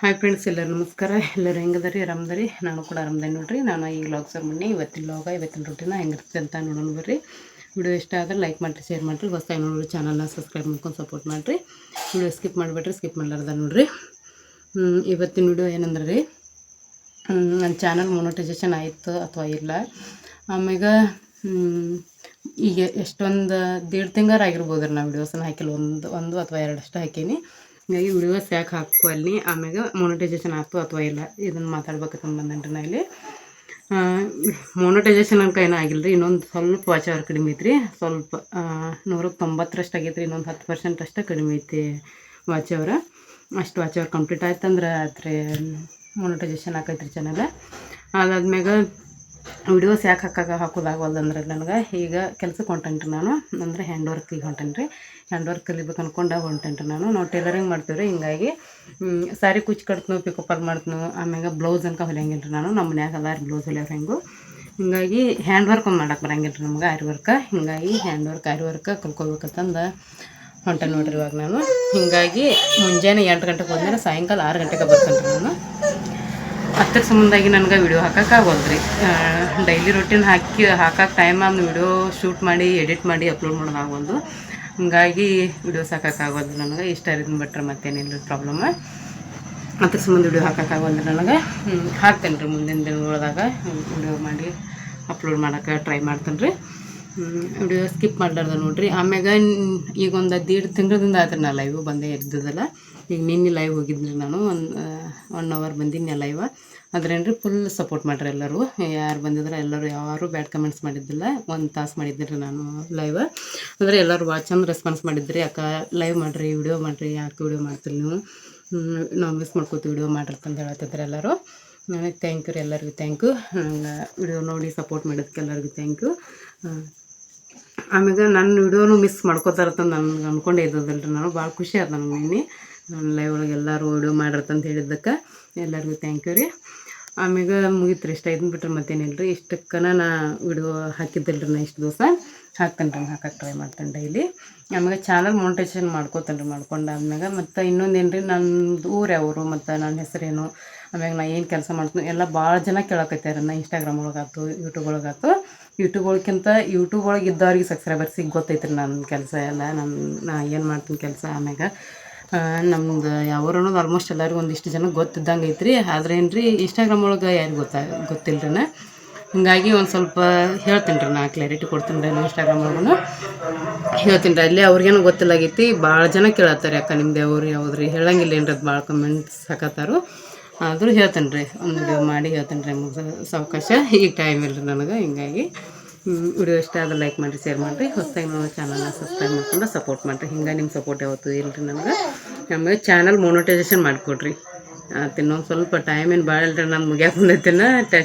Hi friends ಎಲ್ಲರೂ ನಮಸ್ಕಾರ. ಎಲ್ಲರೂ ಹೆಂಗದರಿ ಆರಾಮದರಿ? ನಾನು ಕೂಡ ಆರಾಮದ ನೋಡ್ರಿ. ನಾನು ಈ ಲಾಗ್ ಸರ್ ಮಣ್ಣಿ ಇವತ್ತಿನ ವ್ಲಾಗ ಇವತ್ತಿನ ರೊಟ್ಟಿನ ಹೆಂಗಿರುತ್ತೆ ಅಂತ ನೋಡೋಣ ಬರ್ರಿ. ವಿಡಿಯೋ ಇಷ್ಟ ಆದರೆ ಲೈಕ್ ಮಾಡಿರಿ ಶೇರ್ ಮಾಡಿರಿ. ಹೊಸ್ದಾಗಿ ನೋಡಿರಿ ಚಾನಲ್ನ ಸಬ್ಸ್ಕ್ರೈಬ್ ಮಾಡ್ಕೊಂಡು ಸಪೋರ್ಟ್ ಮಾಡಿರಿ. ವಿಡಿಯೋ ಸ್ಕಿಪ್ ಮಾಡಿಬಿಟ್ರಿ ಸ್ಕಿಪ್ ಮಾಡಲಾರ್ದ ನೋಡ್ರಿ. ಇವತ್ತಿನ ವಿಡಿಯೋ ಏನಂದ್ರೆ ರೀ ನನ್ನ ಚಾನಲ್ ಮೊನಟೈಸೇಷನ್ ಆಯಿತು ಅಥವಾ ಇಲ್ಲ? ಆಮ್ಯಾಗ ಈಗ ಎಷ್ಟೊಂದು, ದೇಡ್ ತಿಂಗಾರ ಆಗಿರ್ಬೋದು ರೀ ನಾ ವಿಡಿಯೋಸನ್ನ ಹಾಕಿಲ್ಲ ಒಂದು ಒಂದು ಅಥವಾ ಎರಡಷ್ಟು ಹಾಕೀನಿ. ಹೀಗಾಗಿ ವಿಡಿಯೋಸ್ ಯಾಕೆ ಹಾಕುವಲ್ಲಿ ಆಮ್ಯಾಗ ಮೊನಟೈಸೇಷನ್ ಆಯ್ತು ಅಥವಾ ಇಲ್ಲ? ಇದನ್ನು ಮಾತಾಡ್ಬೇಕಂತ ಸಂಬಂಧನ್ರಿ ನಾ ಇಲ್ಲಿ. ಮೊನಟೈಸೇಷನ್ ಅನ್ಕ ಏನೂ ಆಗಿಲ್ಲ ರೀ ಇನ್ನೊಂದು ಸ್ವಲ್ಪ ವಾಚ್ ಕಡಿಮೆ ಐತ್ರಿ. ಸ್ವಲ್ಪ ನೂರ ತೊಂಬತ್ತರಷ್ಟು ಆಗೈತೆ ರೀ ಇನ್ನೊಂದು ಹತ್ತು ಪರ್ಸೆಂಟ್ ಅಷ್ಟೇ ಕಡಿಮೆ ಐತಿ ವಾಚ್ ಅವರ್ ಅಷ್ಟು ವಾಚ್ ಅವರ್ ಕಂಪ್ಲೀಟ್ ಆಯ್ತಂದ್ರೆ ಅದ್ರ ಮೊನಟೈಸೇಷನ್ ಆಕೈತೆ ರೀ ಚಾನಲ್ ಅದಾದ್ಮ್ಯಾಗ ವಿಡಿಯೋಸ್ ಯಾಕೆ ಹಾಕಾಗ ಹಾಕೋದಾಗವಲ್ದು ಅಂದ್ರೆ ನನಗೆ ಈಗ ಕೆಲಸಕ್ಕೆ ಹೊಂಟೇನ್ರಿ ನಾನು, ಅಂದರೆ ಹ್ಯಾಂಡ್ ವರ್ಕಿಗೆ ಹೊಂಟೇನ್ರಿ ಹ್ಯಾಂಡ್ ವರ್ಕ್ ಕಲಿಬೇಕು ಅನ್ಕೊಂಡು ಹೊಂಟೇನ್ರಿ ನಾನು. ನಾವು ಟೈಲರಿಂಗ್ ಮಾಡ್ತೀವಿ ರೀ ಹಿಂಗಾಗಿ ಸಾರಿ ಕುಚ್ಚು ಪಿಕಪ್ ಪಿಕಪ್ಪರ್ ಮಾಡ್ತನು, ಆಮ್ಯಾಗ ಬ್ಲೌಸ್ ಅನ್ಕ ಹೊಲಿಯಂಗಿಲ್ಲ ನಾನು. ನಮ್ಮ ಮನ್ಯಾಗ ಅದಾರ ಬ್ಲೌಸ್ ಹೊಲಿಯೋರು ಹೆಂಗು. ಹಿಂಗಾಗಿ ಹ್ಯಾಂಡ್ ವರ್ಕ್ ಒಂದು ಮಾಡಕ್ಕೆ ಬರಂಗಿಲ್ಲ ರೀ ನಮ್ಗೆ ಆರಿ ವರ್ಕ ಹಿಂಗಾಗಿ ಹ್ಯಾಂಡ್ ವರ್ಕ್ ಆರಿ ವರ್ಕ್ ಕಲ್ಕೋಬೇಕಂತಂದು ಹೊಂಟ ನೋಡ್ರಿ ಇವಾಗ ನಾನು. ಹಿಂಗಾಗಿ, ಮುಂಜಾನೆ ಎಂಟು ಗಂಟೆಗೆ ಹೋದ್ಮೇಲೆ ಸಾಯಂಕಾಲ ಆರು ಗಂಟೆಗೆ ಬರ್ತೇನೆ ರೀ ನಾನು. ಅದ್ರ ಸಂಬಂಧಾಗಿ ನನಗೆ ವಿಡಿಯೋ ಹಾಕೋಕ್ಕಾಗೋದು ರೀ ಡೈಲಿ ರೊಟೀನ್ ಹಾಕಿ ಹಾಕಕ್ಕೆ ಟೈಮ್ ವಿಡಿಯೋ ಶೂಟ್ ಮಾಡಿ ಎಡಿಟ್ ಮಾಡಿ ಅಪ್ಲೋಡ್ ಮಾಡೋದಾಗೋದು ಹಿಂಗಾಗಿ ವಿಡಿಯೋಸ್ ಹಾಕೋಕ್ಕಾಗೋದು ನನಗೆ ಇಷ್ಟ ಇದನ್ನ ಬಿಟ್ರೆ ಮತ್ತೇನಿಲ್ಲ ಪ್ರಾಬ್ಲಮ್ ಅದ್ರ ಸಂಬಂಧ ವಿಡಿಯೋ ಹಾಕೋಕ್ಕಾಗೋದು ನನಗೆ. ಹಾಕ್ತೇನೆ ರೀ ಮುಂದಿನ ದಿನಗಳದಾಗ ವಿಡಿಯೋ ಮಾಡಿ ಅಪ್ಲೋಡ್ ಮಾಡೋಕೆ ಟ್ರೈ ಮಾಡ್ತೇನೆ ರೀ. ವಿಡಿಯೋ ಸ್ಕಿಪ್ ಮಾಡ್ಲಾರ್ದ ನೋಡ್ರಿ. ಆಮ್ಯಾಗ ಈಗ ಒಂದು ದೀಡ್ ತಿಂಗಳದಿಂದ ಆದ್ರೆ ನಾ ಲೈವ್ ಬಂದೇ ಇದ್ದದಲ್ಲ. ಈಗ ನಿನ್ನೆ ಲೈವ್ ಹೋಗಿದ್ನಿ ನಾನು. ಒಂದು ಒನ್ ಅವರ್ ಬಂದಿನಿ ಲೈವ್ ಅದ್ರೇನ್ರಿ ಫುಲ್ ಸಪೋರ್ಟ್ ಮಾಡ್ರಿ ಎಲ್ಲರೂ. ಯಾರು ಬಂದಿದ್ರೆ ಎಲ್ಲರೂ ಯಾರು ಬ್ಯಾಡ್ ಕಮೆಂಟ್ಸ್ ಮಾಡಿದ್ದಿಲ್ಲ. ಒಂದು ತಾಸು ಮಾಡಿದ್ದೆ ರೀ ನಾನು ಲೈವ್ ಅಂದರೆ ಎಲ್ಲರೂ ವಾಚ್ ಚಂದ ರೆಸ್ಪಾನ್ಸ್ ಮಾಡಿದ್ರಿ. ಅಕ್ಕ ಲೈವ್ ಮಾಡಿರಿ ವಿಡಿಯೋ ಮಾಡಿರಿ, ಯಾಕೆ ವಿಡಿಯೋ ಮಾಡ್ತೀರಿ ನೀವು? ನಾವು ಮಿಸ್ ಮಾಡ್ಕೋತೀವಿ ವಿಡಿಯೋ ಮಾಡಿರಿ ಅಂತ ಹೇಳತ್ತಿದ್ರು ಎಲ್ಲರೂ. ನನಗೆ ಥ್ಯಾಂಕ್ ಯು ರೀ ಎಲ್ಲರಿಗೂ ಥ್ಯಾಂಕ್ ಯು ವಿಡಿಯೋ ನೋಡಿ ಸಪೋರ್ಟ್ ಮಾಡೋದಕ್ಕೆ ಎಲ್ಲರಿಗೂ ಥ್ಯಾಂಕ್ ಯು ಆಮ್ಯಾಗ ನನ್ನ ವಿಡಿಯೋನು ಮಿಸ್ ಮಾಡ್ಕೋತಾರಂತ ನನಗೆ ಅಂದ್ಕೊಂಡೇ ಇದ್ದದಲ್ಲ ರೀ ನಾನು. ಭಾಳ ಖುಷಿ ಆಯ್ತು ನನಗೆ ನಿನ್ನೆ ನನ್ನ ಲೈವ್ ಒಳಗೆ ಎಲ್ಲರೂ ವಿಡಿಯೋ ಮಾಡಿರ್ತಂತ ಹೇಳಿದ್ದಕ್ಕೆ ಎಲ್ಲರಿಗೂ ಥ್ಯಾಂಕ್ ಯು ರೀ. ಆಮ್ಯಾಗ ಮುಗಿತ್ರಿ ಇಷ್ಟ. ಇದನ್ನ ಬಿಟ್ರೆ ಮತ್ತೇನಿಲ್ಲ ರೀ ಇಷ್ಟಕ್ಕನ ನಾ ವಿಡಿಯೋ ಹಾಕಿದ್ದಿಲ್ಲ ನಾ ಇಷ್ಟು ದಿವಸ. ಹಾಕ್ತೇನೆ ರೀ ಹಾಕಕ್ಕೆ ಟ್ರೈ ಮಾಡ್ತೇನೆ ಡೈಲಿ ಆಮ್ಯಾಗ ಚಾನಲ್ ಮೊನಿಟೈಸೇಷನ್ ಮಾಡ್ಕೋತೇನೆ ರೀ ಮಾಡ್ಕೊಂಡಾದ್ಮ್ಯಾಗ ಮತ್ತು ಇನ್ನೊಂದೇನು ರೀ ನಂದು ಊರು ಯಾವರು, ಮತ್ತು ನನ್ನ ಹೆಸರೇನು, ಆಮ್ಯಾಗ ನಾ ಏನು ಕೆಲಸ ಮಾಡ್ತೀನಿ ಎಲ್ಲ ಭಾಳ ಜನ ಕೇಳಕೈತಾರೆ ನಾ ಇನ್ಸ್ಟಾಗ್ರಾಮ್ ಒಳಗಾಯ್ತು ಯೂಟ್ಯೂಬ್ ಒಳಗಾಯ್ತು ಯೂಟ್ಯೂಬ್ ಒಳಗಿಂತ ಯೂಟ್ಯೂಬ್ ಒಳಗೆ ಇದ್ದವ್ರಿಗೆ ಸಬ್ಸ್ಕ್ರೈಬರ್ಸಿಗೆ ಗೊತ್ತೈತ್ರಿ ನನ್ನ ಕೆಲಸ ಎಲ್ಲ ನನ್ನ ನಾ ಏನು ಮಾಡ್ತೀನಿ ಕೆಲಸ ಆಮ್ಯಾಗ. ನಮ್ದು ಯಾವ್ರು ಅನ್ನೋದು ಆಲ್ಮೋಸ್ಟ್ ಎಲ್ಲರಿಗೂ ಒಂದಿಷ್ಟು ಜನ ಗೊತ್ತಿದ್ದಂಗೆ ಐತ್ರಿ. ಆದ್ರೆ ಏನು ರೀ ಇನ್ಸ್ಟಾಗ್ರಾಮ್ ಒಳಗೆ ಯಾರು ಗೊತ್ತಾ ಗೊತ್ತಿಲ್ಲ ನಾ ಹಿಂಗಾಗಿ ಒಂದು ಸ್ವಲ್ಪ ಹೇಳ್ತೀನಿ ರೀ ನಾ ಕ್ಲಾರಿಟಿ ಕೊಡ್ತೀನಿ ರೀ ಇನ್ಸ್ಟಾಗ್ರಾಮ್ ಒಳಗೂ ಹೇಳ್ತೀನಿ ರೀ ಅಲ್ಲಿ ಅವ್ರಿಗೇನು ಗೊತ್ತಿಲ್ಲಾಗೈತಿ ಭಾಳ ಜನ ಕೇಳತ್ತಾರೆ ಅಕ್ಕ ನಿಮ್ದು ಅವ್ರು ಯಾವ್ದು ಹೇಳಂಗಿಲ್ಲ ಏನ್ರಿ ಅದು ಭಾಳ ಕಮೆಂಟ್ಸ್ ಹಾಕತ್ತಾರು. ಆದರೂ ಹೇಳ್ತೀನಿ ರೀ ಒಂದು ಮಾಡಿ ಹೇಳ್ತೀನಿ ರೀ ಮುಗಿದ ಸಾವಕಾಶ. ಈಗ ಟೈಮ್ ಇಲ್ಲ ರೀ ನನಗೆ, ಹಿಂಗಾಗಿ. ವಿಡಿಯೋ ಇಷ್ಟ ಆದ್ರೆ ಲೈಕ್ ಮಾಡಿರಿ ಶೇರ್ ಮಾಡಿರಿ. ಹೊಸದಾಗಿ ನಾವು ಚಾನಲ್ನ ಸಬ್ಸ್ಕ್ರೈಬ್ ಮಾಡ್ಕೊಂಡು ಸಪೋರ್ಟ್ ಮಾಡಿರಿ. ಹಿಂಗೆ ನಿಮ್ಮ ಸಪೋರ್ಟ್ ಯಾವತ್ತು ಇಲ್ಲ ನಮ್ಗೆ. ನಮಗೆ ಚಾನಲ್ ಮೊನೋಟೈಸೇಷನ್ ಮಾಡಿಕೊಡ್ರಿ. ಇನ್ನೊಂದು ಸ್ವಲ್ಪ ಟೈಮ್ ಏನು ಭಾಳ ಇಲ್ರಿ ನಾನು ಮುಗ್ಯಾಕೆ ಬಂದೈತಿನ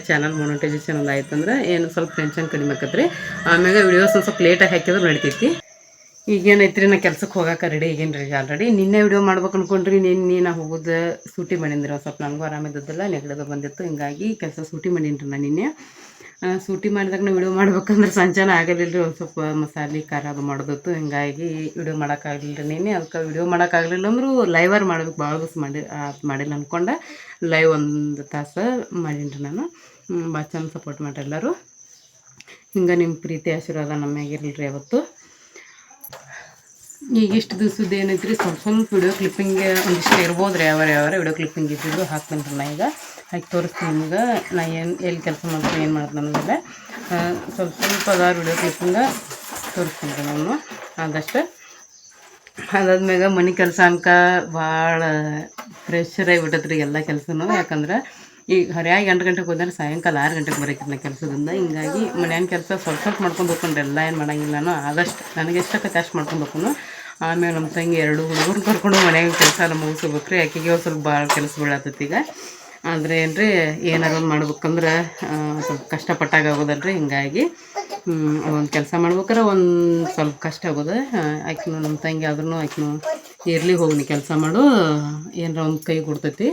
ಚಾನಲ್ ಮೊನೋಟೈಸೇಷನ್ ಒಂದು ಆಯ್ತಂದ್ರೆ ಏನು ಸ್ವಲ್ಪ ಟೆನ್ಷನ್ ಕಡಿಮೆ ಆಕತ್ರಿ. ಆಮ್ಯಾಗ ವಿಡಿಯೋಸ್ ಒಂದು ಸ್ವಲ್ಪ ಲೇಟಾಗಿ ಹಾಕಿದ್ರೆ ನಡಿತೈತಿ. ಈಗೇನೈತ್ರಿ, ನಾ ಕೆಲ್ಸಕ್ಕೆ ಹೋಗಕ್ಕೆ ರೆಡಿ ಈಗೇನು ರೀ ಆಲ್ರೆಡಿ ನಿನ್ನೆ ವಿಡಿಯೋ ಮಾಡ್ಬೇಕು ಅನ್ಕೊಂಡ್ರಿ, ನಿನ್ನೆ ನಾ ಹೋಗೋದು ಸೂಟಿ ಮಾಡಿದ್ರಿ ಒಂದು ಸ್ವಲ್ಪ. ನನಗೂ ಆರಾಮಿದ್ದಲ್ಲ ನೆಗಡದ ಬಂದಿತ್ತು. ಹಿಂಗಾಗಿ ಕೆಲಸ ಸೂಟಿ ಮಾಡೀನಿ ರೀ ನಾನು ನಿನ್ನೆ. ಸೂಟಿ ಮಾಡಿದಾಗ ನಾವು ವಿಡಿಯೋ ಮಾಡ್ಬೇಕಂದ್ರೆ ಸಂಜೆನೇ ಆಗಲಿಲ್ಲ ರೀ ಒಂದು ಸ್ವಲ್ಪ ಮಸಾಲೆ ಖಾರ ಅದು ಮಾಡೋದಿತ್ತು. ಹಿಂಗಾಗಿ ವಿಡಿಯೋ ಮಾಡೋಕ್ಕಾಗಲಿಲ್ಲ ರೀ ನಿನ್ನೆ ಅದಕ್ಕೆ ವಿಡಿಯೋ ಮಾಡೋಕ್ಕಾಗಲಿಲ್ಲ ಅಂದರೂ ಲೈವರ್ ಮಾಡ್ಬೇಕು ಭಾಳ ದಿವಸ ಮಾಡಿ ಮಾಡಿಲ್ಲ ಅಂದ್ಕೊಂಡೆ ಲೈವ್ ಒಂದು ತಾಸು ಮಾಡೀನಿ ನಾನು. ಭಾಳ ಚಂದ ಸಪೋರ್ಟ್ ಮಾಡ್ರಿ ಎಲ್ಲರೂ ಹಿಂಗೆ ನಿಮ್ಮ ಪ್ರೀತಿ ಆಶೀರ್ವಾದ ನಮ್ಮ ಮ್ಯಾಗಿರಲಿ ರೀ ಅವತ್ತು ಈಗ ಇಷ್ಟು ದಿವಸದ್ದು ಏನೈತ್ರಿ, ಸ್ವಲ್ಪ ಸ್ವಲ್ಪ ವಿಡಿಯೋ ಕ್ಲಿಪ್ಪಿಂಗ್ ಒಂದಿಷ್ಟು ಇರ್ಬೋದು ರೀ ಯಾವ ಯಾವ ವಿಡಿಯೋ ಕ್ಲಿಪ್ಪಿಂಗ್ ಇದ್ದಿದ್ದು ಹಾಕ್ತೀನಿ ಈಗ. ಹಾಕಿ ತೋರಿಸ್ತೀನಿ ನಿಮ್ಗೆ. ನಾ ಏನು, ಎಲ್ಲಿ ಕೆಲಸ ಮಾಡ್ತೀನಿ, ಏನು ಮಾಡ್ತೀನಿ ಅನ್ನೋದಿಲ್ಲ ಸ್ವಲ್ಪ ಸ್ವಲ್ಪ ಅದಾರು ವಿಡಿಯೋ ಕ್ಲಿಪ್ಪಿಂದ ತೋರಿಸ್ತೀನಿ ನಾನು ಆದಷ್ಟು. ಅದಾದ್ಮ್ಯಾಗ ಮನೆ ಕೆಲಸ ಅನ್ಕ ಭಾಳ ಪ್ರೆಷರ್ ಆಗಿಬಿಟ್ಟೈತೆ ರೀ ಎಲ್ಲ ಕೆಲಸನೂ. ಯಾಕಂದ್ರೆ ಈಗ ಹರಿಯಾಗಿ ಎಂಟು ಗಂಟೆಗೆ ಹೋದ್ರೆ ಸಾಯಂಕಾಲ ಆರು ಗಂಟೆಗೆ ಬರೋಕೆ ನಾ ಕೆಲಸದಿಂದ. ಹಿಂಗಾಗಿ ಮನ್ಯಾನ ಕೆಲಸ ಸ್ವಲ್ಪ ಸ್ವಲ್ಪ ಮಾಡ್ಕೊಂಡು ಹೋಗ್ಕೊಂಡು ಎಲ್ಲ ಏನು ಮಾಡಂಗಿಲ್ಲ ನಾನು. ಆದಷ್ಟು ನನಗೆ ಎಷ್ಟಕ್ಕೆ ಅಷ್ಟು ಮಾಡ್ಕೊಂಡು ಆಮೇಲೆ ನಮ್ಮ ತಂಗಿ ಎರಡು ಹುಡುಗರು ಕರ್ಕೊಂಡು ಮನ್ಯಾಗ ಕೆಲಸ ಎಲ್ಲ ಮುಗಿಸ್ಬೇಕು ರೀ. ಒಂದು ಸ್ವಲ್ಪ ಭಾಳ ಕೆಲಸ ಬೀಳತ್ತೈತಿ ಈಗ. ಆದರೆ ಏನು ರೀ ಏನಾರು ಮಾಡ್ಬೇಕಂದ್ರೆ ಸ್ವಲ್ಪ ಕಷ್ಟಪಟ್ಟಾಗ ಆಗೋದಲ್ಲ ರೀ ಹಿಂಗಾಗಿ ಒಂದು ಕೆಲಸ ಮಾಡ್ಬೇಕಾರೆ, ಒಂದು ಸ್ವಲ್ಪ ಕಷ್ಟ ಆಗೋದು. ಆಕಿನು ನಮ್ಮ ತಂಗಿ ಆದ್ರೂ ಆಕಿನು ಇರಲಿ ಹೋಗಿ ನೀ ಕೆಲಸ ಮಾಡು. ಏನಾರ ಒಂದು ಕೈ ಕೊಡ್ತೈತಿ.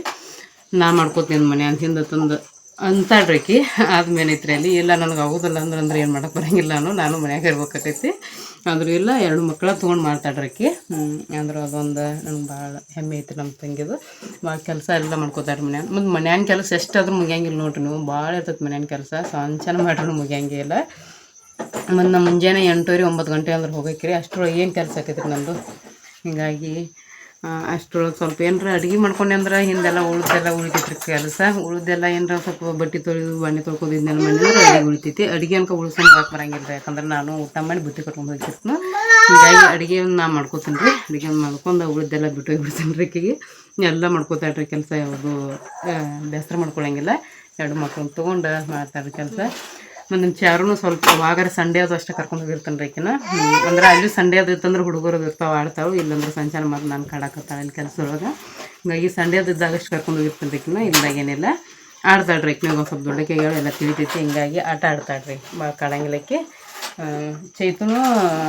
ನಾ ಮಾಡ್ಕೋತೀನಿ ಮನೆ ಹಿಂದೆ ತಂದು ಅಂತಾಡ್ರಿಕಿ ಆದ್ಮೇಲೆ ಐತ್ರಿ ಅಲ್ಲಿ, ಇಲ್ಲ ನನಗೆ ಆಗೋದಿಲ್ಲ ಅಂದ್ರೆ ಅಂದ್ರೆ ಏನು ಮಾಡಕ್ಕೆ ಬರಂಗಿಲ್ಲ ನಾನು ನಾನು ಮನ್ಯಾಗ ಇರ್ಬೇಕಾಕೈತಿ. ಆದ್ರೂ ಇಲ್ಲ, ಎರಡು ಮಕ್ಕಳ ತೊಗೊಂಡು ಮಾಡ್ತಾಳ್ರಿ ಆಕಿ. ಅಂದ್ರೆ ಅದೊಂದು ನನಗೆ ಭಾಳ ಹೆಮ್ಮೆ ಐತಿ ನಮ್ಮ ತಂಗಿದು. ಭಾಳ ಕೆಲಸ ಎಲ್ಲ ಮಾಡ್ಕೋತಾರೆ ಮನ್ಯಾಗ. ಮತ್ತು ಮನ್ಯಾನ ಕೆಲಸ ಎಷ್ಟಾದರೂ ಮುಗಿಯಂಗಿಲ್ಲ ನೋಡ್ರಿ ನೀವು. ಭಾಳ ಇರ್ತೈತೆ ಮನ್ಯಾನ ಕೆಲಸ. ಸಂಚನ ಮಾಡ್ರಿ ಮುಗಿಯಂಗಿಲ್ಲ ಮತ್ತು ನಮ್ಮ ಮುಂಜಾನೆ ಎಂಟೂವರೆ ಒಂಬತ್ತು ಗಂಟೆ ಅಂದ್ರೆ ಹೋಗಕ್ರಿ ಅಷ್ಟರೊಳಗೆ ಏನು ಕೆಲಸ ಆಕೈತ್ರಿ ನಮ್ಮದು ಹಿಂಗಾಗಿ ಅಷ್ಟರೊಳಗೆ ಸ್ವಲ್ಪ ಏನಾರ ಅಡುಗೆ ಮಾಡ್ಕೊಂಡೆ ಅಂದ್ರೆ ಹಿಂದೆಲ್ಲ ಉಳ್ದೆಲ್ಲ ಉಳಿತೈತ್ರಿ ಕೆಲಸ. ಉಳ್ದೆಲ್ಲ ಏನರ ಸ್ವಲ್ಪ ಬಟ್ಟೆ ತೊಳೆದು ಬಾಣಿ ತೊಳ್ಕೊದು ಇದನ್ನೆಲ್ಲ ಮಾಡಿದ್ರೆ ಅಡುಗೆ ಉಳಿತೈತಿ. ಅಡುಗೆ ಅನ್ಕ ಉಳಿಸ್ಕೊಂಡು ಹಾಕಿ ಬರಂಗಿಲ್ಲ ಯಾಕಂದ್ರೆ ನಾನು ಊಟ ಮಾಡಿ ಬುತ್ತಿ ಕಟ್ಕೊಂಡು ಹೋಗಿರ್ತೀನಿ ಹೀಗಾಗಿ ಅಡುಗೆ ನಾ ಮಾಡ್ಕೊತೀನಿ ರೀ ಅಡುಗೆ ಮಾಡ್ಕೊಂಡು ಉಳಿದೆಲ್ಲ ಬಿಟ್ಟು ಹೋಗ್ಬಿಡ್ತೀನಿ ರೀ ಆಕೆಗೆ ಎಲ್ಲ ಮಾಡ್ಕೋತಾಳ್ರಿ ಕೆಲಸ ಯಾವುದು ಬೇಸರ ಮಾಡ್ಕೊಳಂಗಿಲ್ಲ. ಎರಡು ಮಕ್ಳನ್ನ ತೊಗೊಂಡು ಮಾಡ್ತಾರೆ ಕೆಲಸ. ಮತ್ತು ನಮ್ಮ ಚಾರೂ ಸ್ವಲ್ಪ ವಾಗರ ಸಂಡೇ ಅದು ಅಷ್ಟೇ ಕರ್ಕೊಂಡು ಹೋಗಿರ್ತಾನೆ ರೀ ಆಕಿನ ಅಂದ್ರೆ ಅಲ್ಲಿ ಸಂಡೇ ಅದು ಇತ್ತಂದ್ರೆ ಹುಡುಗರು ಇರ್ತಾವೆ ಆಡ್ತಾವೆ ಇಲ್ಲಂದ್ರೆ ಸಂಚಾರ ಮತ್ತು ನಾನು ಕಾಡಕತ್ತಾಳೆ ಅಲ್ಲಿ ಕೆಲಸದೊಳಗೆ. ಹಿಂಗಾಗಿ ಸಂಡೇ ಅದು ಇದ್ದಾಗ ಅಷ್ಟು ಕರ್ಕೊಂಡು ಹೋಗಿರ್ತಾನೆ ರೀ ಆಕಿನ, ಇಲ್ದಾಗ ಏನಿಲ್ಲ. ರೀ ಆಕಿನಾಗ ಒಂದು ಸ್ವಲ್ಪ ದೊಡ್ಡಕ್ಕೆ ಎಲ್ಲ ತಿಳಿತೈತಿ, ಹಿಂಗಾಗಿ ಆಟ ಆಡ್ತಾಳೆ ರೀ ಭಾಳ ಕಾಡಂಗಿಲ್ಲಕ್ಕೆ ಚೈತುನು,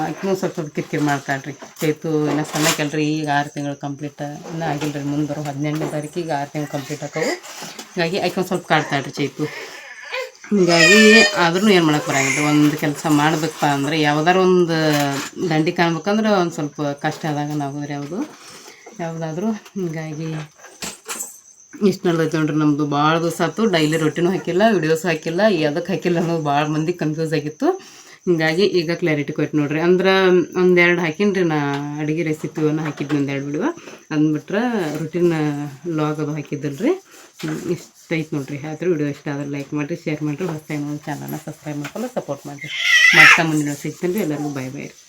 ಆಕಿನೂ ಸ್ವಲ್ಪ ಸ್ವಲ್ಪ ಕಿರಿಕಿರಿ ಮಾಡ್ತಾಳೆ ರೀ ಚೈತು ಇನ್ನು ಸಣ್ಣಕ್ಕೆಲ್ರಿ ಈಗ ಆರು ತಿಂಗಳು ಕಂಪ್ಲೀಟ್ ಇನ್ನೂ ಆಗಿಲ್ಲ ರೀ ಮುಂದೆ ಬರೋ ಹದಿನೆಂಟನೇ ತಾರೀಕಿಗೆ ಆರು ತಿಂಗಳು ಕಂಪ್ಲೀಟ್ ಆಕವು. ಹಿಂಗಾಗಿ ಆಕೆ ಸ್ವಲ್ಪ ಕಾಡ್ತಾಳೆ ರೀ ಚೈತು. ಹಿಂಗಾಗಿ ಆದ್ರೂ ಏನು ಮಾಡೋಕೆ ಬರಂಗಿಲ್ಲ. ಒಂದು ಕೆಲಸ ಮಾಡ್ಬೇಕಪ್ಪ ಅಂದರೆ ಯಾವ್ದಾರ ಒಂದು ದಂಡಿ ಕಾಣ್ಬೇಕಂದ್ರೆ ಒಂದು ಸ್ವಲ್ಪ ಕಷ್ಟ ಆದಾಗ ನಾವು ಯಾವುದು? ಯಾವುದಾದ್ರೂ ಹೀಗಾಗಿ ಇಷ್ಟನ್ನೆಲ್ಲ ನೋಡ್ರಿ ನಮ್ಮದು ಭಾಳ ದಿವಸ ಆಯ್ತು. ಡೈಲಿ ರೊಟ್ಟಿನೂ ಹಾಕಿಲ್ಲ ವಿಡಿಯೋಸ್ ಹಾಕಿಲ್ಲ ಎದಕ್ಕೆ ಹಾಕಿಲ್ಲ ಅನ್ನೋದು ಭಾಳ ಮಂದಿ ಕನ್ಫ್ಯೂಸ್ ಆಗಿತ್ತು. ಹಿಂಗಾಗಿ ಈಗ ಕ್ಲಾರಿಟಿ ಕೊಟ್ಟು ನೋಡ್ರಿ. ಅಂದ್ರೆ ಒಂದೆರಡು ಹಾಕೀನಿ ರೀ ನಾ ಅಡುಗೆ ರೆಸಿಪಿವನ್ನು ಹಾಕಿದ್ದೆ ಒಂದೆರಡು ಬಿಡುವ. ಅಂದ್ಬಿಟ್ರೆ ರುಟೀನ್ ಲಾಗ್ ಅದು ಹಾಕಿದ್ದಲ್ರಿ. ಇಷ್ಟೈತೆ ನೋಡ್ರಿ. ಆದರೂ ವಿಡಿಯೋ ಇಷ್ಟ ಆದ್ರೆ ಲೈಕ್ ಮಾಡಿರಿ ಶೇರ್ ಮಾಡಿರಿ. ಹೊಸ ಚಾನಲ್ನ ಸಬ್ಸ್ಕ್ರೈಬ್ ಮಾಡ್ಕೊಂಡು ಸಪೋರ್ಟ್ ಮಾಡಿರಿ. ಮತ್ತೆ ಮುಂದಿನ ಸಿಗ್ತೀನಿ ರೀ ಎಲ್ಲರಿಗೂ ಬಾಯ್ ಬಾಯ್ ರೀ.